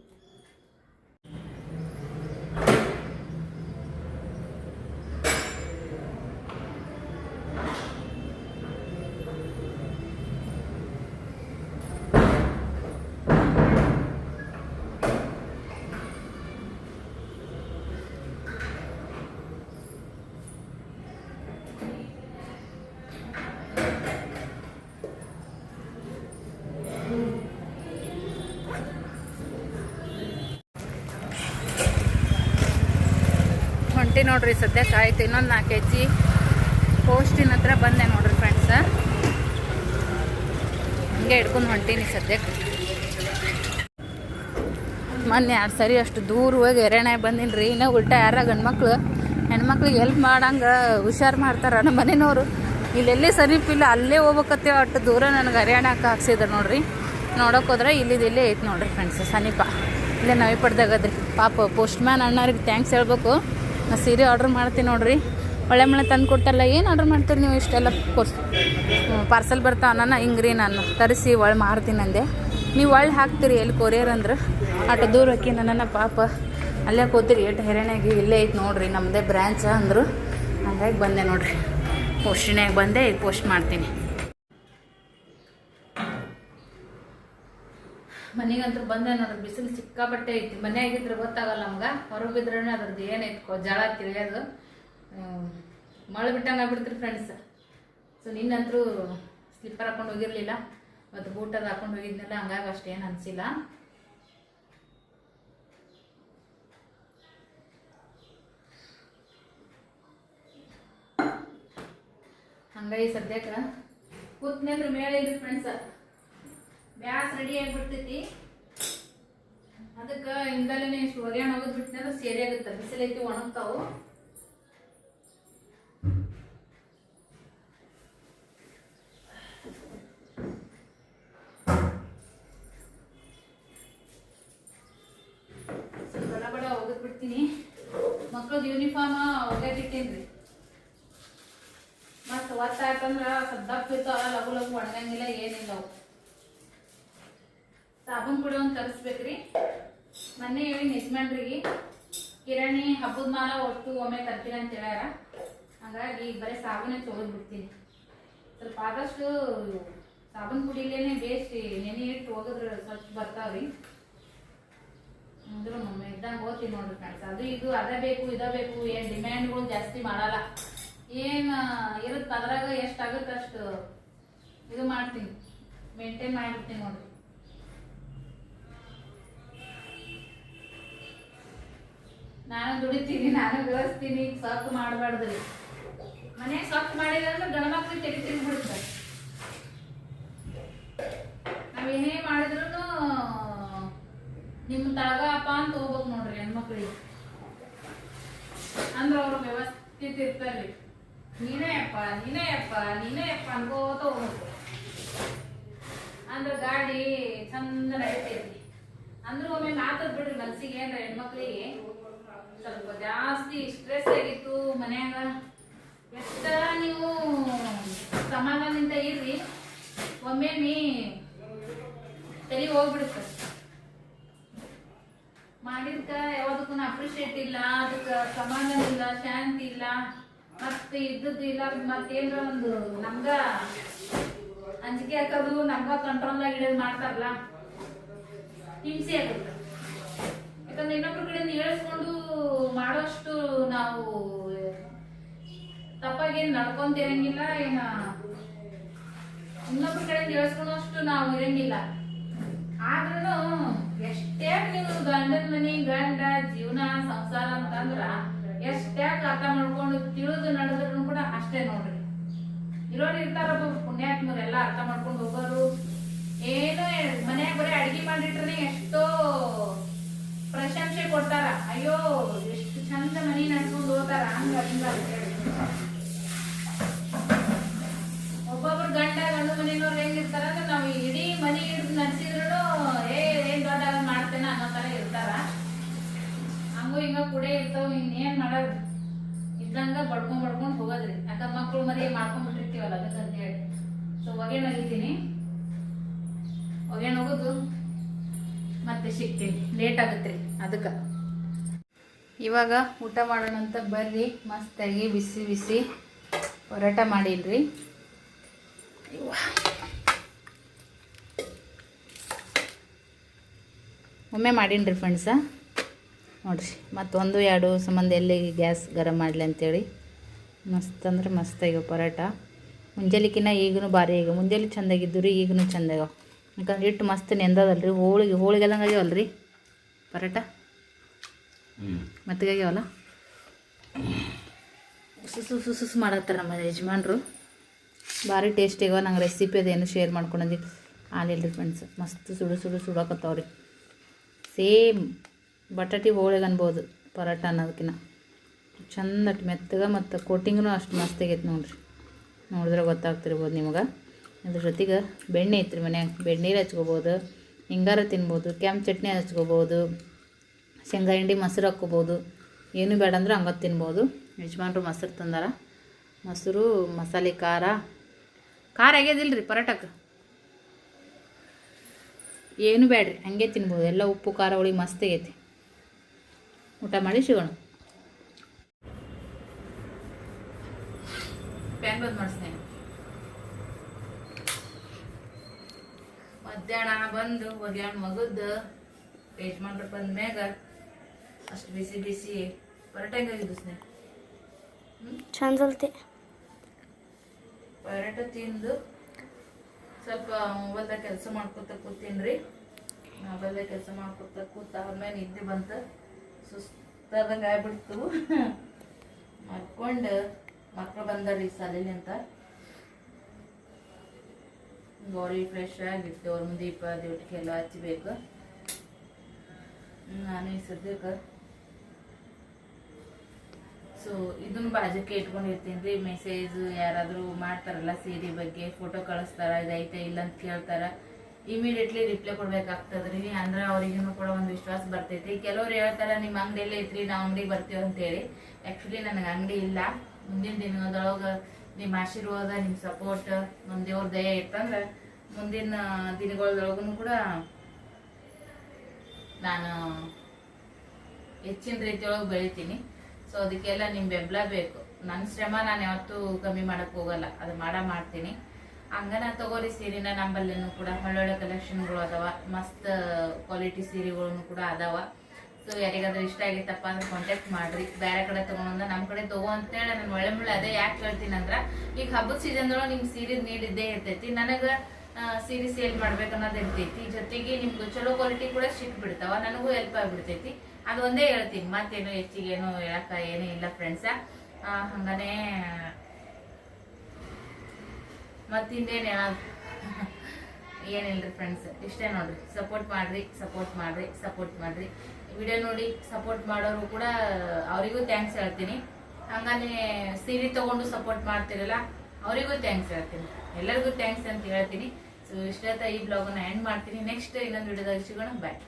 [SPEAKER 1] ಹೊಂಟಿ ನೋಡ್ರಿ ಸದ್ಯಕ್ಕೆ ಆಯ್ತು ಇನ್ನೊಂದು ನಾಲ್ಕು ಕೆ ಜಿ ಪೋಸ್ಟಿನ ಹತ್ರ ಬಂದೆ ನೋಡ್ರಿ ಫ್ರೆಂಡ್ಸ ಹಂಗೆ ಹಿಡ್ಕೊಂಡು ಹೊಂಟೀನಿ ಸದ್ಯಕ್ಕೆ ಮೊನ್ನೆ ಯಾರು ಸರಿ ಅಷ್ಟು ದೂರ ಹೋಗಿ ಎರೆಣೆ ಬಂದಿನಿ ರೀ. ಇನ್ನೂ ಉಲ್ಟಾ ಯಾರ ಗಂಡ್ಮಕ್ಳು, ಹೆಣ್ಮಕ್ಳಿಗೆ ಎಲ್ಪ್ ಮಾಡಂಗೆ ಹುಷಾರು ಮಾಡ್ತಾರೆ ನಮ್ಮ ಮನೆಯವರು ಇಲ್ಲೆಲ್ಲಿ ಸಮೀಪಿಲ್ಲ ಅಲ್ಲೇ ಹೋಗ್ಬೇಕತ್ತೇವ ಅಷ್ಟು ದೂರ ನನಗೆ ಹರಿಯಾಣಕ್ಕೆ ಹಾಕ್ಸಿದ್ರು ನೋಡ್ರಿ. ನೋಡೋಕೆ ಹೋದ್ರೆ ಇಲ್ಲಿದ್ದು ಇಲ್ಲೇ ಐತೆ ನೋಡ್ರಿ ಫ್ರೆಂಡ್ಸ್ ಸಮೀಪ. ಇಲ್ಲೇ ನವಿಪಡ್ದಾಗದ್ರಿ ಪಾಪ ಪೋಸ್ಟ್ ಮ್ಯಾನ್ ಅಣ್ಣವ್ರಿಗೆ ಥ್ಯಾಂಕ್ಸ್ ಹೇಳ್ಬೇಕು. ಸೀರೆ ಆರ್ಡ್ರ್ ಮಾಡ್ತೀನಿ ನೋಡ್ರಿ. ಒಳ್ಳೆ ಮಳೆ ತಂದು ಕೊಟ್ಟಲ್ಲ, ಏನು ಆರ್ಡ್ರ್ ಮಾಡ್ತೀರಿ ನೀವು ಇಷ್ಟೆಲ್ಲ? ಕೊ ಪಾರ್ಸಲ್ ಬರ್ತಾವ ಹಿಂಗೆ ರೀ ನಾನು ತರಿಸಿ ಒಳ್ಳೆ ಮಾರ್ತೀನಿ ಅಂದೆ. ನೀವು ಒಳ್ಳೆ ಹಾಕ್ತೀರಿ ಎಲ್ಲಿ ಕೊರಿಯರ್ ಅಂದ್ರೆ? ಅಷ್ಟು ದೂರ ಹಾಕಿ ನನ್ನ ಪಾಪ. ಅಲ್ಲೇ ಕೂತಿರಿ ಎಷ್ಟು ಹೆರಣೆಗೆ ಇಲ್ಲೇ ಐತೆ ನೋಡ್ರಿ ನಮ್ಮದೇ ಬ್ರ್ಯಾಂಚ ಅಂದರು. ಹಂಗಾಗಿ ಬಂದೆ ನೋಡ್ರಿ. ಪೋಸ್ಟಿನಾಗ ಬಂದೆ ಈಗ ಪೋಸ್ಟ್ ಮಾಡ್ತೀನಿ. ಮನೆಗಂತೂ ಬಂದೆ ನೋಡ್ರಿ ಬಿಸಿಲು ಸಿಕ್ಕಾಪಟ್ಟೆ ಐತಿ. ಮನೆ ಆಗಿದ್ರೆ ಗೊತ್ತಾಗಲ್ಲ ನಮ್ಗೆ. ಹೊರಗೆ ಬಿದ್ರೆ ಅದ್ರದ್ದು ಏನೈತಿ ಕೊ ಜಳ ತಿಳಿಯೋದು ಮಳೆ ಬಿಟ್ಟಂಗೆ ಆಗ್ಬಿಡ್ತೀರಿ ಫ್ರೆಂಡ್ಸ್ ಸೊ ನಿನ್ನಂತರೂ ಸ್ಲಿಪ್ಪರ್ ಹಾಕೊಂಡು ಹೋಗಿರಲಿಲ್ಲ. ಮತ್ತು ಬೂಟ್ ಅದು ಹಾಕೊಂಡು ಹೋಗಿದ್ನಲ್ಲ, ಹಂಗಾಗಿ ಅಷ್ಟೇನು ಅನಿಸಿಲ್ಲ. ಹಂಗಾಗಿ ಸದ್ಯಕ್ಕೆ ಕೂತ್ನೇಂದ್ರ ಮೇಲೆ ಇದ್ರಿ ಫ್ರೆಂಡ್ಸ್ ಬ್ಯಾಸ್ ರೆಡಿ ಆಗಿಬಿಡ್ತೈತಿ. ಅದಕ್ಕೆ ಹಿಂದಲೇ ಇಷ್ಟು ಒಗ್ಯಾಣ ಹೋಗೋದು ಬಿಟ್ಟನೆ ಸೇರಿ ಆಗುತ್ತೆ ಬಿಸಿಲೈತಿ ಒಣಗ್ತಾವು. ಬಡ ಬಡ ಒಗದ್ ಬಿಡ್ತೀನಿ. ಮಕ್ಳದ್ದು ಯೂನಿಫಾರ್ಮ್ ಒಗ್ಯಾಕಿಟ್ಟೇನ್ರಿ ಮತ್ತೆ ಒತ್ತಾಯ್ತಂದ್ರ ಸದ್ದಾಗ್ತಿರ್ತಾವ ಲಘು ಲಘು ಒಣಗಂಗಿಲ್ಲ, ಏನಿಲ್ಲ ಅವು. ಸಾಬೂನ್ ಕೂಡ ಒಂದು ತರಿಸ್ಬೇಕ್ರಿ. ಮೊನ್ನೆ ಹೇಳಿ ಯಜಮಾನ್ರಿಗೆ, ಕಿರಾಣಿ ಹಬ್ಬದ ಮಾಲ ಒಟ್ಟು ಒಮ್ಮೆ ತರ್ತೀನಿ ಅಂತ ಹೇಳ್ಯಾರ. ಹಾಗಾಗಿ ಬರೀ ಸಾಬೂನೇ ತೊಗೊಂಡು ಬಿಡ್ತೀನಿ. ಸ್ವಲ್ಪ ಆದಷ್ಟು ಸಾಬೂನ್ ಪುಡಿಲೇನೆ ಬೇಯಿಸಿ ನೆನೆ ಇಟ್ಟು ಹೋಗಿದ್ರೆ ಸ್ವಚ್ಛ ಬರ್ತಾವ್ರಿ. ಅಂದ್ರು ಒಮ್ಮೆ ಇದ್ದಂಗೆ ಹೋಗ್ತೀನಿ ನೋಡ್ರಿ ಫ್ರೆಂಡ್ಸ್ ಅದು ಇದು, ಅದೇ ಬೇಕು, ಇದ ಬೇಕು, ಏನು ಡಿಮ್ಯಾಂಡ್ಗಳು ಜಾಸ್ತಿ ಮಾಡಲ್ಲ. ಏನು ಇರುತ್ತೆ ಅದ್ರಾಗ ಎಷ್ಟಾಗುತ್ತೆ ಅಷ್ಟು ಇದು ಮಾಡ್ತೀನಿ. ಮೇಂಟೈನ್ ಮಾಡಿಬಿಡ್ತೀನಿ ನೋಡ್ರಿ. ನಾನು ದುಡಿತೀನಿ, ನಾನು ಗಳಿಸ್ತೀನಿ ಸ್ವಚ್ಛ ಮಾಡಬಾರ್ದ್ರಿ ಮನೆ ಸ್ವಚ್ಛ ಮಾಡಿದ್ರೆ ಮಕ್ಳಿಗೆ ತೆಗೆ ನಾವೇನೇ ಮಾಡಿದ್ರು ನಿಮ್ಮ ತಳಗಪ್ಪ ಅಂತ ಹೋಗ್ಬೇಕು ನೋಡ್ರಿ ಹೆಣ್ಮಕ್ಳಿಗೆ. ಅಂದ್ರೆ ಅವ್ರು ವ್ಯವಸ್ಥಿತ ಇರ್ತಾರ್ರಿ ನೀನೇ ಅಪ್ಪ ನೀನೇ ಅಪ್ಪ ನೀನೇ ಅಪ್ಪ ಅನ್ಕೋತ ಹೋಗ್ಬೇಕು. ಅಂದ್ರೆ ಗಾಡಿ ಚಂದ ನಡೀತೈತಿ. ಅಂದ್ರೆ ಒಮ್ಮೆ ಮಾತದ್ ಬಿಡ್ರಿ ಮನ್ಸಿಗೆ ಅಂದ್ರೆ ಹೆಣ್ಮಕ್ಳಿಗೆ. ಸ್ವಲ್ಪ ಜಾಸ್ತಿ ಸ್ಟ್ರೆಸ್ ಆಗಿತ್ತು ಮನ್ಯಾಗ. ಎಷ್ಟ ನೀವು ಸಮಾಧಾನದಿಂದ ಇರ್ರಿ ಒಮ್ಮೆ ನೀ ತಲೆ ಹೋಗ್ಬಿಡುತ್ತೆ. ಮಾಡಿದ್ಕ ಯಾವ್ದಕ್ಕೂ ಅಪ್ರಿಶಿಯೇಟ್ ಇಲ್ಲ, ಅದಕ್ಕೆ ಸಮಾಧಾನ ಇಲ್ಲ, ಶಾಂತಿ ಇಲ್ಲ. ಮತ್ತೆ ಇದ್ದದ್ದು ಇಲ್ಲ ಮತ್ತೇನ್ರ ಒಂದು ನಮ್ಗ ಅಂಜಿಕೆ ಹಾಕೋದು, ನಮ್ಗ ಕಂಟ್ರೋಲ್ ಆಗಿ ಇಡೋದು ಮಾಡ್ತಾರಲ್ಲ, ಹಿಂಸೆ ಆಗುತ್ತೆ. ಯಾಕಂದ್ರೆ ಇನ್ನೊಬ್ರ ಕಡೆಯಿಂದ ಹೇಳಿಸ್ಕೊಂಡು ಮಾಡೋಷ್ಟು ನಾವು ತಪ್ಪಾಗೇನ್ ನಡ್ಕೊಂತಿರಂಗಿಲ್ಲ, ಏನ ಇನ್ನೊಬ್ರ ಕಡೆ ಹೇಳಿಸ್ಕೊಳೋಷ್ಟು ನಾವು ಇರಂಗಿಲ್ಲ. ಆದ್ರೂ ಎಷ್ಟೇ ನೀವು ಗಂಡನ ಮನಿ, ಗಂಡ, ಜೀವನ, ಸಂಸಾರ ಅಂತಂದ್ರ ಎಷ್ಟೇ ಅರ್ಥ ಮಾಡ್ಕೊಂಡು ತಿಳಿದು ನಡೆದ್ರು ಕೂಡ ಅಷ್ಟೇ ನೋಡ್ರಿ. ಇರೋರು ಇರ್ತಾರಪ್ಪ ಪುಣ್ಯಾತ್ಮರು ಎಲ್ಲ ಅರ್ಥ ಮಾಡ್ಕೊಂಡು ಹೋಗೋರು. ಏನೋ ಮನ್ಯಾಗ ಬರೀ ಅಡಿಗೆ ಮಾಡಿಟ್ರೆ ಎಷ್ಟೋ ಪ್ರಶಂಸೆ ಕೊಡ್ತಾರ. ಅಯ್ಯೋ, ಎಷ್ಟು ಚಂದ ಮನಿ ನಡ್ಕೊಂಡು ಹೋಗ್ತಾರ, ಹಂಗ ಹಿಂಗ ಒಬ್ಬೊಬ್ರು ಗಂಡ ಗಂಡು ಮನೆಯವ್ರು ಹೆಂಗಿರ್ತಾರ ಅಂದ್ರೆ ನಾವು ಇಡೀ ಮನಿ ಹಿಡ್ದು ನಡೆಸಿದ್ರು ಏ, ಏನ್ ದೊಡ್ಡ ಮಾಡ್ತೇನೆ ಅನ್ನೋ ತರ ಇರ್ತಾರ. ಹಂಗೂ ಹಿಂಗ ಕೂಡ ಇರ್ತಾವ, ಇನ್ನೇನ್ ಮಾಡೋದು? ಇದ್ದಂಗ ಬಡ್ಕೊಂಡ್ ಬಡ್ಕೊಂಡ್ ಹೋಗೋದ್ರಿ. ಯಾಕ ಮಕ್ಳು ಮರಿ ಮಾಡ್ಕೊಂಡ್ಬಿಟ್ಟಿರ್ತೀವಲ್ಲ ಅದಕ್ಕೆ ಅಂತ ಹೇಳಿ ಸೊ ಹೊಗೆ ನಗಿತೀನಿ ಹೊಗೆ ಹೋಗೋದು ಮತ್ತೆ ಸಿಗ್ತೀನಿ. ಲೇಟ್ ಆಗುತ್ತೆ. ಅದಕ್ಕೆ. ಇವಾಗ ಊಟ ಮಾಡೋಣ ಅಂತ ಬರ್ರಿ. ಮಸ್ತಾಗಿ ಬಿಸಿ ಬಿಸಿ ಪರೋಟ ಮಾಡಿಲ್ರಿ. ಒಮ್ಮೆ ಮಾಡೀನಿ ಫ್ರೆಂಡ್ಸ ನೋಡ್ರಿ. ಮತ್ತೊಂದು ಎರಡು ಸಂಬಂಧ ಎಲ್ಲಿ ಗ್ಯಾಸ್ ಗರಂ ಮಾಡಲಿ ಅಂತೇಳಿ. ಮಸ್ತ್ ಅಂದ್ರೆ ಮಸ್ತ್ ಆಗ್ಯವ ಪರೋಟ. ಮುಂಜಾಲಿಕಿನ್ನ ಈಗೂ ಭಾರಿ ಈಗ. ಮುಂಜಾನೆ ಚಂದಾಗಿದ್ದು ರೀ ಈಗೂ ಚಂದಾಗ್ಯಾವ ಯಾಕಂದ್ರೆ ಇಟ್ಟು ಮಸ್ತ್ ನೆಂದದಲ್ರಿ. ಹೋಳಿಗೆ ಹೋಳಿಗೆಲ್ಲಂಗೆ ರೀ ಪರೋಟ? ಮೆತ್ತಗಾಗ್ಯಾವಲ್ಲ ಸುಸು ಸುಸು ಮಾಡತ್ತಾರ ನಮ್ಮ ಯಜಮಾನ್ರು. ಭಾರಿ ಟೇಸ್ಟ್ ಈಗ ನಂಗೆ ರೆಸಿಪಿ ಅದೇನು ಶೇರ್ ಮಾಡ್ಕೊಂಡಿ ಆಲಿಲ್ರಿ ಫ್ರೆಂಡ್ಸ್ ಮಸ್ತ್ ಸುಡು ಸುಡು ಸುಡಕತ್ತಾವ್ರಿ. ಸೇಮ್ ಬಟಾಟಿ ಹೋಳಿಗೆ ಅನ್ಬೋದು. ಪರೋಟ ಅನ್ನೋದಕ್ಕಿಂತ ಚಂದ ಮೆತ್ತಗ ಮೆತ್ತಗೆ ಮತ್ತು ಕೋಟಿಂಗ್ನು ಅಷ್ಟು ಮಸ್ತ್ ಆಗೈತೆ ನೋಡಿರಿ. ನೋಡಿದ್ರೆ ಗೊತ್ತಾಗ್ತಿರ್ಬೋದು ನಿಮಗೆ. ಅದ್ರ ಜೊತೆಗೆ ಬೆಣ್ಣೆ ಐತ್ರಿ ಮನ್ಯಾಗ. ಬೆಣ್ಣೀರು ಹಚ್ಕೋಬೋದು, ಹಿಂಗಾರ ತಿನ್ಬೋದು, ಕೆಂಪು ಚಟ್ನಿ ಹಚ್ಕೋಬೋದು, ಶೇಂಗಾ ಹಿಂಡಿ ಮೊಸರು ಹಾಕ್ಕೋಬೋದು. ಏನು ಬೇಡ ಅಂದ್ರೆ ಹಂಗೆ ತಿನ್ಬೋದು. ಯಜಮಾನ್ರು ಮೊಸರು ತಂದಾರ. ಮೊಸರು, ಮಸಾಲೆ, ಖಾರ. ಖಾರ ಆಗ್ಯದಿಲ್ರಿ ಪರೋಟಕ್ಕೆ ಏನು ಬೇಡ್ರಿ, ಹಂಗೆ ತಿನ್ಬೋದು. ಎಲ್ಲ ಉಪ್ಪು, ಖಾರ, ಹುಳಿ ಮಸ್ತ್ ಆಗೈತಿ. ಊಟ ಮಾಡಿ ಸಿಗೋಣ. ಪ್ಯಾನ್ ಬಂದ್ ಮಾಡಿಸ್ತೇನೆ. ಮಧ್ಯಾಹ್ನ ಬಂದು ಒಗ್ಯಾಣ ಮಗದ್ದು. ಯಜಮಾನ್ರು ಬಂದ ಮ್ಯಾಗ ಅಷ್ಟು ಬಿಸಿ ಬಿಸಿ ಪರೋಟ ಹೆಂಗಾಗಿದ್ದು ಸ್ನೇಹ.
[SPEAKER 2] ಚಂದಲ್ತೆ
[SPEAKER 1] ಪರೋಟ ತಿಂದು ಸ್ವಲ್ಪ ಮೊಬೈಲ್ದಾಗ ಕೆಲಸ ಮಾಡ್ಕೊತ ಕೂತೀನ್ರಿ. ಮೊಬೈಲ್ದಾಗ ಕೆಲಸ ಮಾಡ್ಕೊತ ಕೂತ ಆಮೇಲೆ ನಿದ್ದೆ ಬಂತು. ಸುಸ್ತಾದಂಗೆ ಆಗ್ಬಿಡ್ತು. [LAUGHS] ಮಕ್ಕೊಂಡು ಮಕ್ಳು ಬಂದಾರ್ರಿ ಸಾಲಿಲಿಂತ ಗೌರಿ ಫ್ರೆಶ್ ಆಗಿತ್ತು ಅವ್ರ ಮುಂದೆ ದೀಪ ದೇವಟಿಗೆಲ್ಲ ಹಚ್ಚಬೇಕು ನಾನು ಈ ಸದ್ಯಕ್ಕೆ. ಸೊ ಇದನ್ನ ಬಾಜಕ್ಕೆ ಇಟ್ಕೊಂಡಿರ್ತೀನಿ ರೀ ಮೆಸೇಜ್ ಯಾರಾದರೂ ಮಾಡ್ತಾರಲ್ಲ ಸೀರೆ ಬಗ್ಗೆ ಫೋಟೋ ಕಳಿಸ್ತಾರ, ಇದೈತೆ ಇಲ್ಲ ಅಂತ ಕೇಳ್ತಾರ ಇಮಿಡಿಯೇಟ್ಲಿ ರಿಪ್ಲೈ ಕೊಡ್ಬೇಕಾಗ್ತದ್ರಿ. ಅಂದ್ರೆ ಅವ್ರಿಗೂ ಕೂಡ ಒಂದು ವಿಶ್ವಾಸ ಬರ್ತೈತಿ. ಕೆಲವ್ರು ಹೇಳ್ತಾರ, ನಿಮ್ಮ ಅಂಗಡಿಯಲ್ಲೇ ಐತ್ರಿ ನಾವು ಅಂಗಡಿಗೆ ಬರ್ತೀವಿ ಅಂತೇಳಿ ಆ್ಯಕ್ಚುಲಿ ನನಗೆ ಅಂಗಡಿ ಇಲ್ಲ. ಮುಂದಿನ ದಿನದೊಳಗೆ ನಿಮ್ಮ ಆಶೀರ್ವಾದ, ನಿಮ್ಮ ಸಪೋರ್ಟ್ ನಮ್ಮ ದೇವ್ರ ದಯ ಇತ್ತಂದ್ರೆ ಮುಂದಿನ ದಿನಗಳೊಳಗೂ ಕೂಡ ನಾನು ಹೆಚ್ಚಿನ ರೀತಿಯೊಳಗೆ ಬೆಳಿತೀನಿ. ಸೊ ಅದಕ್ಕೆಲ್ಲ ನಿಮ್ಮ ಬೆಂಬಲ ಬೇಕು. ನನ್ನ ಶ್ರಮ ನಾನು ಯಾವತ್ತೂ ಕಮ್ಮಿ ಮಾಡಕ್ಕೆ ಹೋಗಲ್ಲ. ಅದು ಮಾಡ ಮಾಡ್ತೀನಿ. ಹಂಗನ ತಗೋರಿ ಸೀರೆನ ನಂಬಲ್ಲೇನು ಕೂಡ. ಒಳ್ಳೊಳ್ಳೆ ಕಲೆಕ್ಷನ್ಗಳು ಅದಾವ. ಮಸ್ತ್ ಕ್ವಾಲಿಟಿ ಸೀರೆಗಳನ್ನು ಕೂಡ ಅದಾವ. ಸೊ ಯಾರಿಗಾದ್ರೂ ಇಷ್ಟ ಆಗಿತ್ತಪ್ಪ ಅಂದ್ರೆ ಕಾಂಟ್ಯಾಕ್ಟ್ ಮಾಡ್ರಿ. ಬೇರೆ ಕಡೆ ತಗೊಂಡ ನಮ್ಮ ಕಡೆ ತಗೋ ಅಂತೇಳಿ ನಾನು ಒಳ್ಳೆ ಮುಳ್ಳೆ ಅದೇ ಯಾಕೆ ಹೇಳ್ತೀನಿ ಅಂದ್ರ, ಈಗ ಹಬ್ಬದ ಸೀಸನ್ ಸೀಸನ್ದೊಳಗೆ ನಿಮ್ಗೆ ಸೀರೆ ನೀಡಿದ್ದೇ ಇರ್ತೈತಿ. ನನಗೆ ಸೀರೆ ಸೇಲ್ ಮಾಡ್ಬೇಕನ್ನೋದು ಇರ್ತೈತಿ. ಜೊತೆಗೆ ನಿಮ್ಗೆ ಚಲೋ ಕ್ವಾಲಿಟಿ ಕೂಡ ಸಿಕ್ ಬಿಡ್ತಾವ. ನನಗೂ ಹೆಲ್ಪ್ ಆಗ್ಬಿಡ್ತೈತಿ. ಅದು ಒಂದೇ ಹೇಳ್ತೀನಿ. ಮತ್ತೇನು ಹೆಚ್ಚಿಗೇನು ಹೇಳಕ್ಕ ಏನೂ ಇಲ್ಲ ಫ್ರೆಂಡ್ಸ ಹಂಗಾನೆ ಮತ್ತಿಂದೇನು ಏನಾದ್ರು ಏನಿಲ್ರಿ ಫ್ರೆಂಡ್ಸ್ ಇಷ್ಟೇ ನೋಡ್ರಿ. ಸಪೋರ್ಟ್ ಮಾಡ್ರಿ ಸಪೋರ್ಟ್ ಮಾಡ್ರಿ ಸಪೋರ್ಟ್ ಮಾಡ್ರಿ. ವಿಡಿಯೋ ನೋಡಿ ಸಪೋರ್ಟ್ ಮಾಡೋರು ಕೂಡ ಅವರಿಗೂ ಥ್ಯಾಂಕ್ಸ್ ಹೇಳ್ತೀನಿ. ಹಂಗಾನೆ ಸೀರೆ ತಗೊಂಡು ಸಪೋರ್ಟ್ ಮಾಡ್ತಿರಲ್ಲ, ಅವರಿಗೂ ಥ್ಯಾಂಕ್ಸ್ ಹೇಳ್ತೀನಿ. ಎಲ್ಲರಿಗೂ ಥ್ಯಾಂಕ್ಸ್ ಅಂತ ಹೇಳ್ತೀನಿ. ಸೊ ಇಷ್ಟ ಈ ಬ್ಲಾಗನ್ನ ಎಂಡ್ ಮಾಡ್ತೀನಿ. ನೆಕ್ಸ್ಟ್ ಇನ್ನೊಂದು ವಿಡಿಯೋದಾಗ ಸಿಗೋಣ. ಬಾಯ್